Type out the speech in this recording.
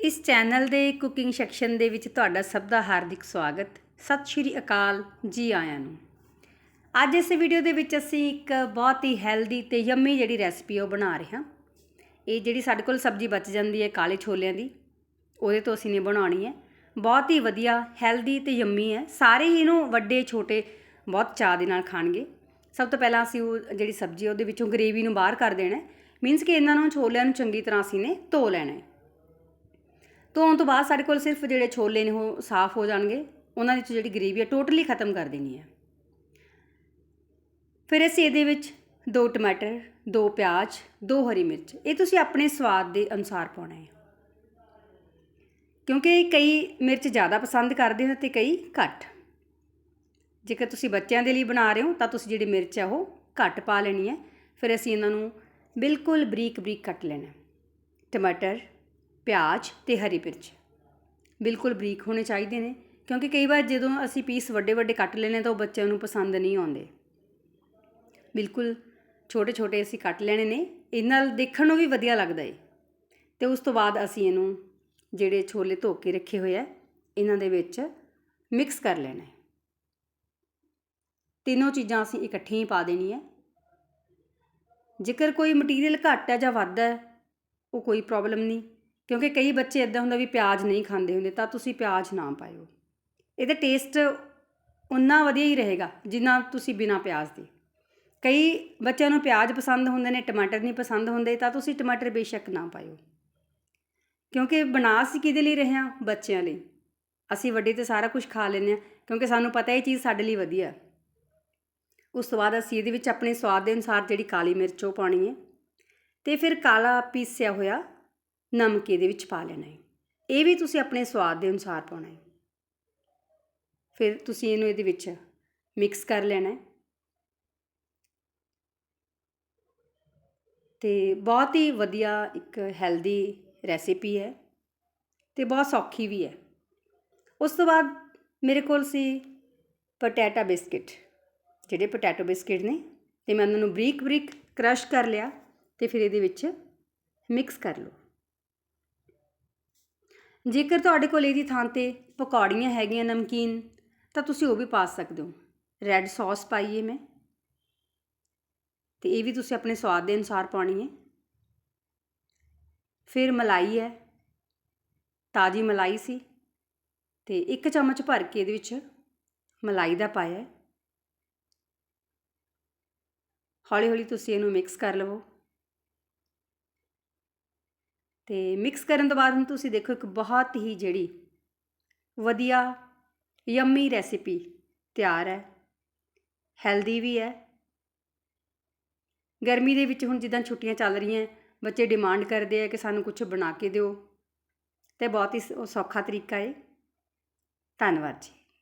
ਇਸ ਚੈਨਲ ਦੇ cooking section ਦੇ ਵਿੱਚ ਤੁਹਾਡਾ ਸਭ ਦਾ ਹਾਰਦਿਕ ਸਵਾਗਤ। ਸਤਿ ਸ਼੍ਰੀ ਅਕਾਲ ਜੀ ਆਇਆਂ ਨੂੰ। ਅੱਜ ਇਸ ਵੀਡੀਓ ਦੇ ਵਿੱਚ ਅਸੀਂ ਇੱਕ ਬਹੁਤ ਹੀ ਹੈਲਦੀ ਤੇ ਯੰਮੀ ਜਿਹੜੀ ਰੈਸਪੀ ਉਹ ਬਣਾ ਰਹੇ ਹਾਂ। ਇਹ ਜਿਹੜੀ ਸਾਡੇ ਕੋਲ ਸਬਜ਼ੀ ਬਚ ਜਾਂਦੀ ਹੈ ਕਾਲੇ ਛੋਲਿਆਂ ਦੀ, ਉਹਦੇ ਤੋਂ ਅਸੀਂ ਨੇ ਬਣਾਉਣੀ ਹੈ। ਬਹੁਤ ਹੀ ਵਧੀਆ, ਹੈਲਦੀ ਤੇ ਯੰਮੀ ਹੈ। ਸਾਰੇ ਹੀ ਇਹਨੂੰ ਵੱਡੇ, ਛੋਟੇ, ਬਹੁਤ ਚਾਅ ਦੇ ਨਾਲ ਖਾਣਗੇ। ਸਭ ਤੋਂ ਪਹਿਲਾਂ ਅਸੀਂ ਉਹ ਜਿਹੜੀ ਸਬਜ਼ੀ ਉਹਦੇ ਵਿੱਚੋਂ ਗਰੇਵੀ ਨੂੰ ਬਾਹਰ ਕਰ ਦੇਣਾ ਮੀਨਸ ਕਿ ਇਹਨਾਂ ਨੂੰ ਛੋਲਿਆਂ ਨੂੰ ਚੰਗੀ ਤਰ੍ਹਾਂ ਅਸੀਂ ਨੇ ਧੋ ਲੈਣਾ ਹੈ। ਧੋਣ ਤੋਂ ਬਾਅਦ ਸਾਡੇ ਕੋਲ ਸਿਰਫ ਜਿਹੜੇ ਛੋਲੇ ਨੇ ਉਹ ਸਾਫ਼ ਹੋ ਜਾਣਗੇ, ਉਹਨਾਂ ਵਿੱਚ ਜਿਹੜੀ ਗਰੇਵੀ ਹੈ ਟੋਟਲੀ ਖਤਮ ਕਰ ਦੇਣੀ ਹੈ ਫਿਰ ਅਸੀਂ ਇਹਦੇ ਵਿੱਚ ਦੋ ਟਮਾਟਰ, ਦੋ ਪਿਆਜ਼, ਦੋ ਹਰੀ ਮਿਰਚ, ਇਹ ਤੁਸੀਂ ਆਪਣੇ ਸਵਾਦ ਦੇ ਅਨੁਸਾਰ ਪਾਉਣਾ ਹੈ। ਕਿਉਂਕਿ ਕਈ ਮਿਰਚ ਜ਼ਿਆਦਾ ਪਸੰਦ ਕਰਦੇ ਹਨ ਤੇ ਕਈ ਘੱਟ। ਜੇਕਰ ਤੁਸੀਂ ਬੱਚਿਆਂ ਦੇ ਲਈ ਬਣਾ ਰਹੇ ਹੋ, ਤਾਂ ਤੁਸੀਂ ਜਿਹੜੀ ਮਿਰਚ ਹੈ ਉਹ ਘੱਟ ਪਾ ਲੈਣੀ ਹੈ। ਫਿਰ ਅਸੀਂ ਇਹਨਾਂ ਨੂੰ ਬਿਲਕੁਲ ਬਰੀਕ ਬਰੀਕ ਕੱਟ ਲੈਣਾ ਟਮਾਟਰ ਪਿਆਜ਼ ਤੇ ਹਰੀ ਮਿਰਚ। ਬਿਲਕੁਲ ਬਰੀਕ ਹੋਣੇ ਚਾਹੀਦੇ ਨੇ, ਕਿਉਂਕਿ ਕਈ ਵਾਰ ਜਦੋਂ ਅਸੀਂ ਪੀਸ ਵੱਡੇ ਵੱਡੇ ਕੱਟ ਲੈਨੇ ਤਾਂ ਉਹ ਬੱਚਿਆਂ ਨੂੰ ਪਸੰਦ ਨਹੀਂ ਆਉਂਦੇ। ਬਿਲਕੁਲ ਛੋਟੇ ਛੋਟੇ ਅਸੀਂ ਕੱਟ ਲੈਣੇ ਨੇ, ਇਹ ਨਾਲ ਦੇਖਣ ਨੂੰ ਵੀ ਵਧੀਆ ਲੱਗਦਾ ਏ। ਤੇ ਉਸ ਤੋਂ ਬਾਅਦ ਅਸੀਂ ਇਹਨੂੰ ਜਿਹੜੇ ਛੋਲੇ ਧੋ ਕੇ ਰੱਖੇ ਹੋਏ ਆ, ਇਹਨਾਂ ਦੇ ਵਿੱਚ ਮਿਕਸ ਕਰ ਲੈਣਾ ਤਿੰਨੋਂ ਚੀਜ਼ਾਂ ਅਸੀਂ ਇਕੱਠੀਆਂ ਹੀ ਪਾ ਦੇਣੀਆਂ। ਜੇਕਰ ਕੋਈ ਮਟੀਰੀਅਲ ਘੱਟ ਹੈ ਜਾਂ ਵੱਧ ਹੈ ਉਹ ਕੋਈ ਪ੍ਰੋਬਲਮ ਨਹੀਂ। ਕਿਉਂਕਿ ਕਈ ਬੱਚੇ ਇਦਾਂ ਹੁੰਦਾ ਵੀ ਪਿਆਜ਼ ਨਹੀਂ ਖਾਂਦੇ ਹੁੰਦੇ, ਤਾਂ ਤੁਸੀਂ ਪਿਆਜ਼ ਨਾ ਪਾਇਓ। ਇਹਦਾ ਟੇਸਟ ਉਨਾ ਵਧੀਆ ਹੀ ਰਹੇਗਾ ਜਿੰਨਾ ਤੁਸੀਂ ਬਿਨਾ ਪਿਆਜ਼ ਦੇ। ਕਈ ਬੱਚਿਆਂ ਨੂੰ ਪਿਆਜ਼ ਪਸੰਦ ਹੁੰਦੇ ਨੇ, ਟਮਾਟਰ ਨਹੀਂ ਪਸੰਦ ਹੁੰਦੇ, ਤਾਂ ਤੁਸੀਂ ਟਮਾਟਰ ਬੇਸ਼ੱਕ ਨਾ ਪਾਇਓ। ਕਿਉਂਕਿ ਬਣਾ ਅਸੀਂ ਕਿਹਦੇ ਲਈ ਰਹੇ ਹਾਂ? ਬੱਚਿਆਂ ਲਈ। ਅਸੀਂ ਵੱਡੇ ਤੇ ਸਾਰਾ ਕੁਝ ਖਾ ਲੈਂਦੇ ਹਾਂ, ਕਿਉਂਕਿ ਸਾਨੂੰ ਪਤਾ ਇਹ ਚੀਜ਼ ਸਾਡੇ ਲਈ ਵਧੀਆ। ਉਸ ਤੋਂ ਬਾਅਦ ਅਸੀਂ ਇਹਦੇ ਵਿੱਚ ਆਪਣੇ ਸਵਾਦ ਦੇ ਅਨੁਸਾਰ ਜਿਹੜੀ ਕਾਲੀ ਮਿਰਚ ਉਹ ਪਾਉਣੀ ਹੈ। ਤੇ ਫਿਰ ਕਾਲਾ ਪੀਸਿਆ ਹੋਇਆ ਨਮਕ ਇਹਦੇ ਵਿੱਚ ਪਾ ਲੈਣਾ ਹੈ। ਇਹ ਵੀ ਤੁਸੀਂ ਆਪਣੇ ਸਵਾਦ ਦੇ ਅਨੁਸਾਰ ਪਾਉਣਾ ਹੈ। ਫਿਰ ਤੁਸੀਂ ਇਹਨੂੰ ਇਹਦੇ ਵਿੱਚ ਮਿਕਸ ਕਰ ਲੈਣਾ ਹੈ। ਤੇ ਬਹੁਤ ਹੀ ਵਧੀਆ ਇੱਕ ਹੈਲਦੀ ਰੈਸਿਪੀ ਹੈ ਤੇ ਬਹੁਤ ਸੌਖੀ ਵੀ ਹੈ। ਉਸ ਤੋਂ ਬਾਅਦ ਮੇਰੇ ਕੋਲ ਸੀ ਪਟੈਟਾ ਬਿਸਕਿਟ ਜਿਹੜੇ ਪਟੈਟੋ ਬਿਸਕਿਟ ਨੇ, ਤੇ ਮੈਂ ਉਹਨਾਂ ਨੂੰ ਬਰੀਕ ਬਰੀਕ ਕ੍ਰਸ਼ ਕਰ ਲਿਆ ਤੇ ਫਿਰ ਇਹਦੇ ਵਿੱਚ ਮਿਕਸ ਕਰ ਲਓ। ਜੇਕਰ ਤੁਹਾਡੇ ਕੋਲ ਇਹਦੀ ਥਾਂ ਤੇ ਪਕੌੜੀਆਂ ਹੈਗੀਆਂ ਨਮਕੀਨ, ਤਾਂ ਤੁਸੀਂ ਉਹ ਵੀ ਪਾ ਸਕਦੇ ਹੋ। ਰੈੱਡ ਸੌਸ ਪਾਈਏ ਮੈਂ। ਤੇ ਇਹ ਵੀ ਤੁਸੀਂ ਆਪਣੇ ਸਵਾਦ ਦੇ ਅਨੁਸਾਰ ਪਾਉਣੀ ਹੈ। ਫਿਰ ਮਲਾਈ ਹੈ। ਤਾਜੀ ਮਲਾਈ ਸੀ। ਤੇ ਇੱਕ ਚਮਚ ਭਰ ਕੇ ਇਹਦੇ ਵਿੱਚ ਮਲਾਈ ਦਾ ਪਾਇਆ ਹੌਲੀ ਹੌਲੀ ਤੁਸੀਂ ਇਹਨੂੰ ਮਿਕਸ ਕਰ ਲਵੋ। ਤੇ ਮਿਕਸ ਕਰਨ ਤੋਂ ਬਾਅਦ ਹੁਣ ਤੁਸੀਂ ਦੇਖੋ ਇੱਕ ਬਹੁਤ ਹੀ ਜਿਹੜੀ ਵਧੀਆ ਯੰਮੀ ਰੈਸਿਪੀ ਤਿਆਰ ਹੈ। ਹੈਲਦੀ ਵੀ ਹੈ। ਗਰਮੀ ਦੇ ਵਿੱਚ ਹੁਣ ਜਿੱਦਾਂ ਛੁੱਟੀਆਂ ਚੱਲ ਰਹੀਆਂ, ਬੱਚੇ ਡਿਮਾਂਡ ਕਰਦੇ ਆ ਕਿ ਸਾਨੂੰ ਕੁਝ ਬਣਾ ਕੇ ਦਿਓ, ਤੇ ਬਹੁਤ ਹੀ ਸੌਖਾ ਤਰੀਕਾ ਹੈ ਧੰਨਵਾਦ ਜੀ।